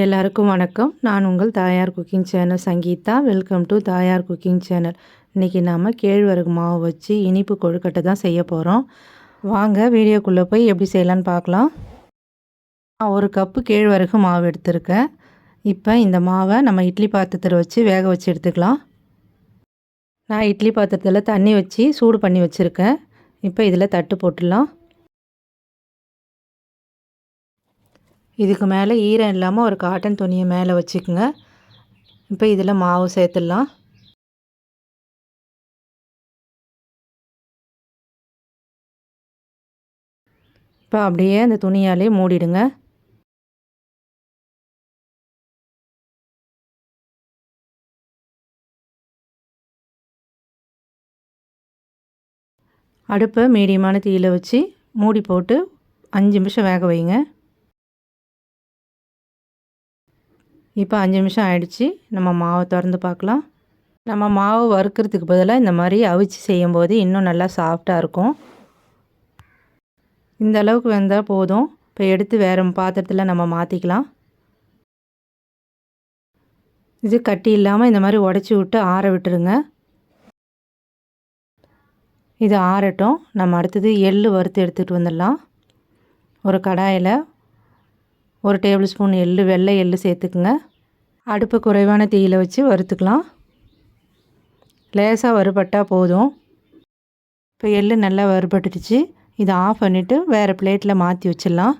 எல்லாருக்கும் வணக்கம். நான் உங்கள் Thayar cooking channel Sangeetha. Welcome to Thayar cooking channel. இன்றைக்கி நாம் கேழ்வரகு மாவு வச்சு இனிப்பு கொழுக்கட்டை தான் செய்ய போகிறோம் வாங்க வீடியோக்குள்ளே போய் எப்படி செய்யலான்னு பார்க்கலாம். நான் ஒரு கப்பு கேழ்வரகு மாவு எடுத்திருக்கேன். இப்போ இந்த மாவை நம்ம இட்லி பாத்திரத்தில் வச்சு வேக வச்சு எடுத்துக்கலாம். நான் இட்லி பாத்திரத்தில் தண்ணி வச்சு சூடு பண்ணி வச்சுருக்கேன். இப்போ இதில் தட்டு போட்டுடலாம். இதுக்கு மேலே ஈரம் இல்லாமல் ஒரு காட்டன் துணியை மேலே வச்சுக்கோங்க. இப்போ இதில் மாவு சேர்த்துடலாம். இப்போ அப்படியே அந்த துணியாலே மூடிடுங்க. அடுப்பை மீடியமான தீயில் வச்சு மூடி போட்டு அஞ்சு நிமிஷம் வேக வைங்க. இப்போ அஞ்சு நிமிஷம் ஆயிடுச்சு. நம்ம மாவை திறந்து பார்க்கலாம். நம்ம மாவு வறுக்கிறதுக்கு பதிலாக இந்த மாதிரி அவிச்சு செய்யும்போது இன்னும் நல்லா சாஃப்டாக இருக்கும். இந்த அளவுக்கு வெந்தால் போதும். இப்போ எடுத்து வேறு பாத்திரத்தில் நம்ம மாற்றிக்கலாம் இது கட்டி இல்லாமல் இந்த மாதிரி உடச்சி விட்டு ஆற விட்டுருங்க. இது ஆறட்டும். நம்ம அடுத்தது எள் வறுத்து எடுத்துகிட்டு வந்துடலாம். ஒரு கடாயில் ஒரு டேபிள் ஸ்பூன் எள் வெள்ளை எள் சேர்த்துக்குங்க. அடுப்பு குறைவான தீயில் வச்சு வறுத்துக்கலாம். லேசாக வறுபட்டால் போதும். இப்போ எள் நல்லா வறுபட்டுடுச்சு. இதை ஆஃப் பண்ணிவிட்டு வேறு பிளேட்டில் மாற்றி வச்சிடலாம்.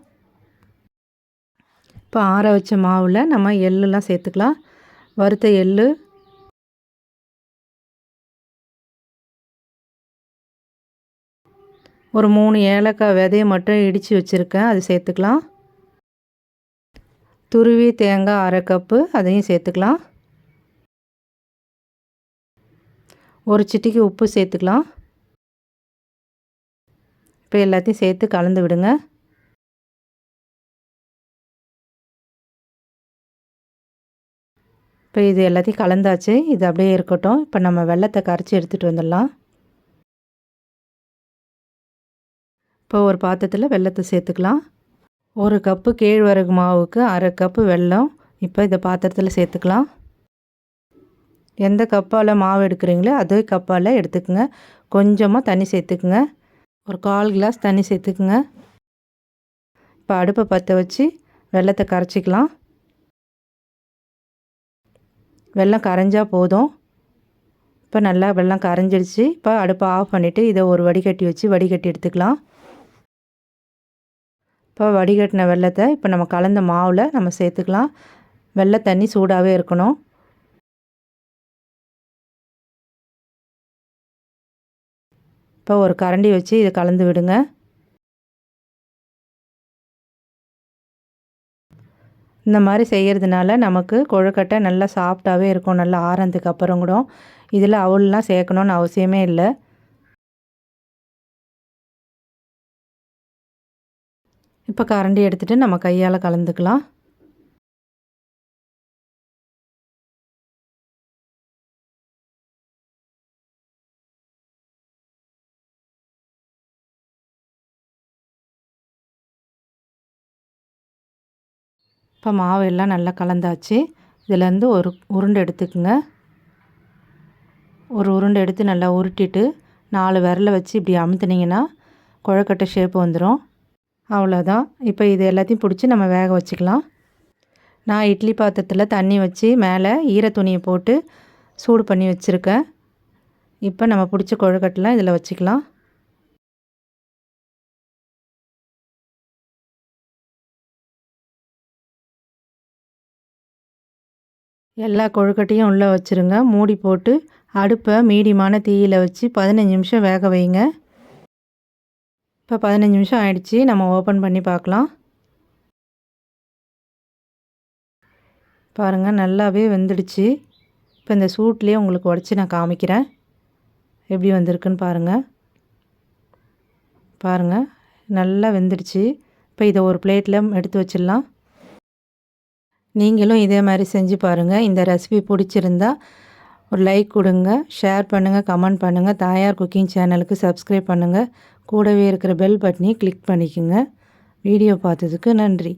இப்போ ஆற வச்ச மாவில் நம்ம எள்ளுலாம் சேர்த்துக்கலாம். வறுத்த எள் ஒரு மூணு ஏலக்காய் விதையை மட்டும் இடித்து வச்சுருக்கேன். அது சேர்த்துக்கலாம். துருவி தேங்காய் அரை கப்பு அதையும் சேர்த்துக்கலாம். ஒரு சிட்டிக்கு உப்பு சேர்த்துக்கலாம். இப்போ எல்லாத்தையும் சேர்த்து கலந்து விடுங்க. இப்போ இது எல்லாத்தையும் கலந்தாச்சு. இது அப்படியே இருக்கட்டும். இப்போ நம்ம வெள்ளத்தை கரைச்சி எடுத்துகிட்டு வந்துடலாம். இப்போ ஒரு பாத்திரத்தில் வெள்ளத்தை சேர்த்துக்கலாம். ஒரு கப்பு கேழ்வரகு மாவுக்கு அரை கப்பு வெல்லம். இப்போ இதை பாத்திரத்தில் சேர்த்துக்கலாம். எந்த கப்பால் மாவு எடுக்கிறீங்களோ அதே கப்பால் எடுத்துக்கோங்க. கொஞ்சமாக தண்ணி சேர்த்துக்குங்க. ஒரு கால் கிளாஸ் தண்ணி சேர்த்துக்குங்க. இப்போ அடுப்பை பற்ற வச்சு வெள்ளத்தை கரைச்சிக்கலாம். வெள்ளம் கரைஞ்சால் போதும். இப்போ நல்லா வெள்ளம் கரைஞ்சிடுச்சு. இப்போ அடுப்பை ஆஃப் பண்ணிவிட்டு இதை ஒரு வடிகட்டி வச்சு வடிகட்டி எடுத்துக்கலாம். இப்போ வடிகட்டின வெள்ளத்தை இப்போ நம்ம கலந்த மாவில் நம்ம சேர்த்துக்கலாம். வெள்ளை தண்ணி சூடாகவே இருக்கணும். இப்போ ஒரு கரண்டி வச்சு இதை கலந்து விடுங்க. இந்த மாதிரி செய்கிறதுனால நமக்கு கொழுக்கட்டை நல்லா சாஃப்டாகவே இருக்கும். நல்லா ஆறதுக்கு அப்புறம் கூட. இதில் அவுள்லாம் சேர்க்கணுன்னு அவசியமே இல்லை. இப்போ கரண்டி எடுத்துகிட்டு நம்ம கையால் கலந்துக்கலாம். இப்போ மாவு எல்லாம் நல்லா கலந்தாச்சு. இதிலேருந்து ஒரு உருண்டை எடுத்துக்கோங்க. ஒரு உருண்டை எடுத்து நல்லா உருட்டிட்டு நாலு விரலை வச்சு இப்படி அமுத்துனீங்கன்னா குழக்கட்டை ஷேப் வந்துடும் அவ்வளோதான். இப்போ இது எல்லாத்தையும் பிடிச்சி நம்ம வேக வச்சுக்கலாம். நான் இட்லி பாத்திரத்தில் தண்ணி வச்சு மேலே ஈர துணியை போட்டு சூடு பண்ணி வச்சுருக்கேன். இப்போ நம்ம பிடிச்ச கொழுக்கட்டெலாம் இதில் வச்சுக்கலாம். எல்லா கொழுக்கட்டையும் உள்ளே வச்சுருங்க. மூடி போட்டு அடுப்பை மீடியமான தீயில் வச்சு பதினஞ்சு நிமிஷம் வேக வைங்க. இப்போ பதினஞ்சு நிமிஷம் ஆயிடுச்சு. நம்ம ஓப்பன் பண்ணி பார்க்கலாம். பாருங்கள் நல்லாவே வெந்துடுச்சு. இப்போ இந்த சூட்லேயே உங்களுக்கு உடச்சி நான் காமிக்கிறேன். எப்படி வந்திருக்குன்னு பாருங்கள் பாருங்கள் நல்லா வெந்துடுச்சு. இப்போ இதை ஒரு பிளேட்டில் எடுத்து வச்சிடலாம். நீங்களும் இதே மாதிரி செஞ்சு பாருங்கள் இந்த ரெசிபி பிடிச்சிருந்தா ஒரு லைக் கொடுங்க ஷேர் பண்ணுங்கள் கமெண்ட் பண்ணுங்கள் தாயார் குக்கிங் சேனலுக்கு சப்ஸ்கிரைப் பண்ணுங்கள் கூடவே இருக்கிற பெல் பட்டனையும் கிளிக் பண்ணிக்கோங்க. வீடியோ பார்த்ததுக்கு நன்றி.